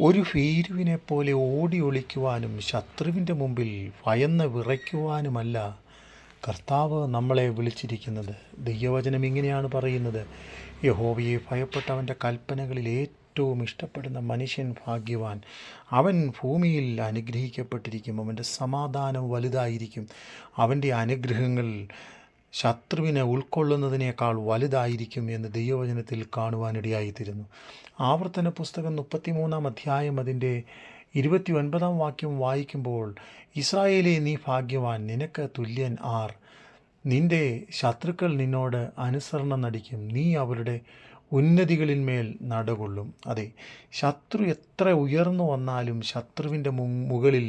ഒരു ഭീരുവിനെ പോലെ ഓടി ഒളിക്കുവാനും ശത്രുവിന്റെ മുമ്പിൽ ഭയന്ന് വിറയ്ക്കുവാനുമല്ല കർത്താവ് നമ്മളെ വിളിച്ചിരിക്കുന്നത്. ദൈവവചനം ഇങ്ങനെയാണ് പറയുന്നത്. യഹോവയെ ഭയപ്പെട്ടവന്റെ കൽപ്പനകളിൽ ഏറ്റവും ഇഷ്ടപ്പെടുന്ന മനുഷ്യൻ ഭാഗ്യവാൻ. അവൻ ഭൂമിയിൽ അനുഗ്രഹിക്കപ്പെട്ടിരിക്കും. അവന്റെ സമാധാനം വലുതായിരിക്കും. അവന്റെ അനുഗ്രഹങ്ങൾ ശത്രുവിനെ ഉൾക്കൊള്ളുന്നതിനേക്കാൾ വലുതായിരിക്കും എന്ന് ദൈവവചനത്തിൽ കാണുവാനിടയായിത്തീരുന്നു. ആവർത്തന പുസ്തകം മുപ്പത്തിമൂന്നാം അധ്യായം അതിന്റെ ഇരുപത്തി ഒൻപതാം വാക്യം വായിക്കുമ്പോൾ ഇസ്രായേലെ നീ ഭാഗ്യവാൻ നിനക്ക് തുല്യൻ ആർ. നിന്റെ ശത്രുക്കൾ നിന്നോട് അനുസരണം നടിക്കും. നീ അവരുടെ ഉന്നതികളിന്മേൽ നടകൊള്ളും. അതെ ശത്രു എത്ര ഉയർന്നു വന്നാലും ശത്രുവിന്റെ മുകളിൽ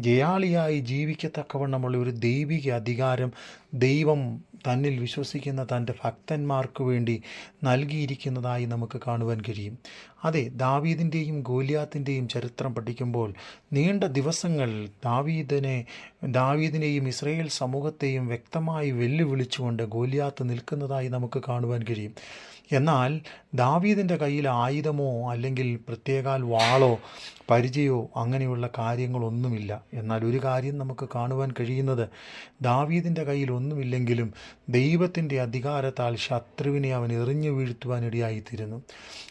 ജയാളിയായി ജീവിക്കത്തക്കവണ്ണമുള്ള ഒരു ദൈവിക അധികാരം ദൈവം തന്നിൽ വിശ്വസിക്കുന്ന തന്റെ ഭക്തന്മാർക്ക് വേണ്ടി നൽകിയിരിക്കുന്നതായി നമുക്ക് കാണുവാൻ കഴിയും. അതെ ദാവീദിന്റെയും ഗോലിയാത്തിന്റെയും ചരിത്രം പഠിക്കുമ്പോൾ നീണ്ട ദിവസങ്ങൾ ദാവീദിനെ ദാവീദിനെയും ഇസ്രയേൽ സമൂഹത്തെയും വ്യക്തമായി വെല്ലുവിളിച്ചുകൊണ്ട് ഗോലിയാത്ത് നിൽക്കുന്നതായി നമുക്ക് കാണുവാൻ കഴിയും. എന്നാൽ ദാവീദിന്റെ കയ്യിൽ ആയുധമോ അല്ലെങ്കിൽ പ്രത്യേകാൽ വാളോ പരിചയമോ അങ്ങനെയുള്ള കാര്യങ്ങളൊന്നുമില്ല. എന്നാൽ ഒരു കാര്യം നമുക്ക് കാണുവാൻ കഴിയുന്നത് ദാവീദിന്റെ കയ്യിൽ ഒന്നുമില്ലെങ്കിലും ദൈവത്തിന്റെ അധികാരത്താൽ ശത്രുവിനെ അവൻ എറിഞ്ഞു വീഴ്ത്തുവാനിടയായിത്തീരുന്നു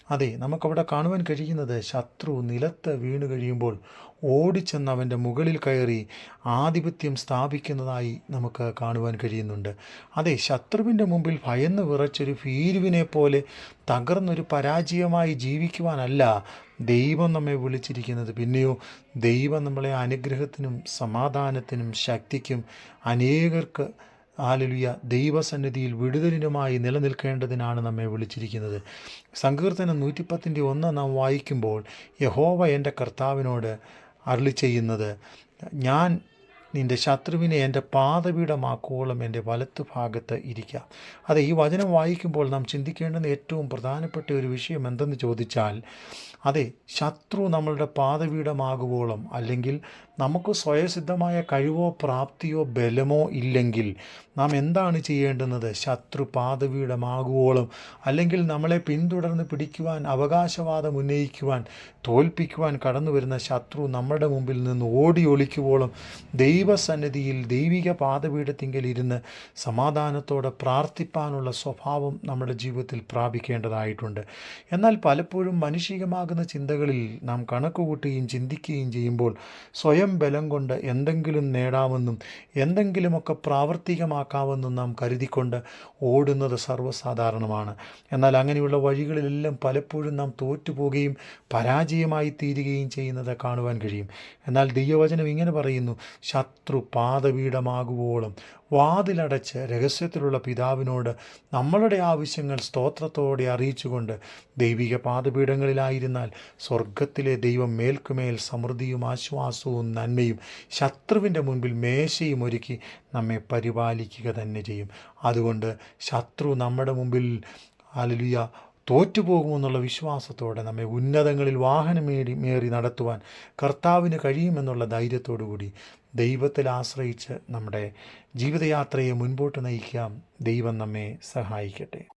അതെ നമുക്കവിടെ കാണുവാൻ കഴിയുന്നത് ശത്രു നിലത്ത് വീണ് കഴിയുമ്പോൾ ഓടിച്ചെന്ന് അവന്റെ മുകളിൽ കയറി ആധിപത്യം സ്ഥാപിക്കുന്നതായി നമുക്ക് കാണുവാൻ കഴിയുന്നുണ്ട്. അതെ ശത്രുവിന്റെ മുമ്പിൽ ഭയന്ന് വിറച്ചൊരു ഭീരുവിനെ പോലെ തകർന്നൊരു പരാജയമായി ജീവിക്കുവാനല്ല ദൈവം നമ്മെ വിളിച്ചിരിക്കുന്നത്. പിന്നെയോ ദൈവം നമ്മളെ അനുഗ്രഹത്തിനും സമാധാനത്തിനും ശക്തിക്കും അനേകർക്ക് ആലലുയ ദൈവസന്നിധിയിൽ വിടുതലിനുമായി നിലനിൽക്കേണ്ടതിനാണ് നമ്മെ വിളിച്ചിരിക്കുന്നത്. സങ്കീർത്തനം നൂറ്റിപ്പത്തിന്റെ ഒന്ന് നാം വായിക്കുമ്പോൾ യഹോവ എന്റെ കർത്താവിനോട് അരളി ചെയ്യുന്നത് ഞാൻ നിന്റെ ശത്രുവിനെ എന്റെ പാതപീഠമാക്കോളം എന്റെ വലത്ത് ഭാഗത്ത് ഇരിക്കാം. അതെ ഈ വചനം വായിക്കുമ്പോൾ നാം ചിന്തിക്കേണ്ടുന്ന ഏറ്റവും പ്രധാനപ്പെട്ട ഒരു വിഷയം എന്തെന്ന് ചോദിച്ചാൽ അതെ ശത്രു നമ്മളുടെ പാതപീഠമാകുവോളം അല്ലെങ്കിൽ നമുക്ക് സ്വയസിദ്ധമായ കഴിവോ പ്രാപ്തിയോ ബലമോ ഇല്ലെങ്കിൽ നാം എന്താണ് ചെയ്യേണ്ടുന്നത്? ശത്രു പാതപീഠമാകുവോളം അല്ലെങ്കിൽ നമ്മളെ പിന്തുടർന്ന് പിടിക്കുവാൻ അവകാശവാദം ഉന്നയിക്കുവാൻ തോൽപ്പിക്കുവാൻ കടന്നു വരുന്ന ശത്രു നമ്മുടെ മുമ്പിൽ നിന്ന് ഓടി ഒളിക്കുവോളം ദൈവസന്നിധിയിൽ ദൈവിക പാതപീഠത്തിങ്കിൽ ഇരുന്ന് സമാധാനത്തോടെ പ്രാർത്ഥിപ്പാനുള്ള സ്വഭാവം നമ്മുടെ ജീവിതത്തിൽ പ്രാപിക്കേണ്ടതായിട്ടുണ്ട്. എന്നാൽ പലപ്പോഴും മനുഷികമാകുന്ന ചിന്തകളിൽ നാം കണക്കുകൂട്ടുകയും ചിന്തിക്കുകയും ചെയ്യുമ്പോൾ സ്വയം ബലം കൊണ്ട് എന്തെങ്കിലും നേടാമെന്നും എന്തെങ്കിലുമൊക്കെ പ്രാവർത്തികമാക്കാമെന്നും നാം കരുതിക്കൊണ്ട് ഓടുന്നത് സർവസാധാരണമാണ്. എന്നാൽ അങ്ങനെയുള്ള വഴികളിലെല്ലാം പലപ്പോഴും നാം തോറ്റുപോകുകയും പരാജയമായി തീരുകയും ചെയ്യുന്നത് കാണുവാൻ കഴിയും. എന്നാൽ ദൈവവചനം ഇങ്ങനെ പറയുന്നു ശത്രു പാതപീഠമാകുവോളം വാതിലടച്ച് രഹസ്യത്തിലുള്ള പിതാവിനോട് നമ്മളുടെ ആവശ്യങ്ങൾ സ്തോത്രത്തോടെ അറിയിച്ചുകൊണ്ട് ദൈവിക പാതപീഠങ്ങളിലായിരുന്നാൽ സ്വർഗത്തിലെ ദൈവം മേൽക്കുമേൽ സമൃദ്ധിയും ആശ്വാസവും നന്മയും ശത്രുവിന്റെ മുൻപിൽ മേശയും ഒരുക്കി നമ്മെ പരിപാലിക്കുക തന്നെ ചെയ്യും. അതുകൊണ്ട് ശത്രു നമ്മുടെ മുമ്പിൽ അലലുയ തോറ്റുപോകുമെന്നുള്ള വിശ്വാസത്തോടെ നമ്മെ ഉന്നതങ്ങളിൽ വാഹനമേടി മേറി നടത്തുവാൻ കർത്താവിന് കഴിയുമെന്നുള്ള ധൈര്യത്തോടു കൂടി ദൈവത്തിൽ ആശ്രയിച്ച് നമ്മുടെ ജീവിതയാത്രയെ മുൻപോട്ട് നയിക്കാം. ദൈവം നമ്മെ സഹായിക്കട്ടെ.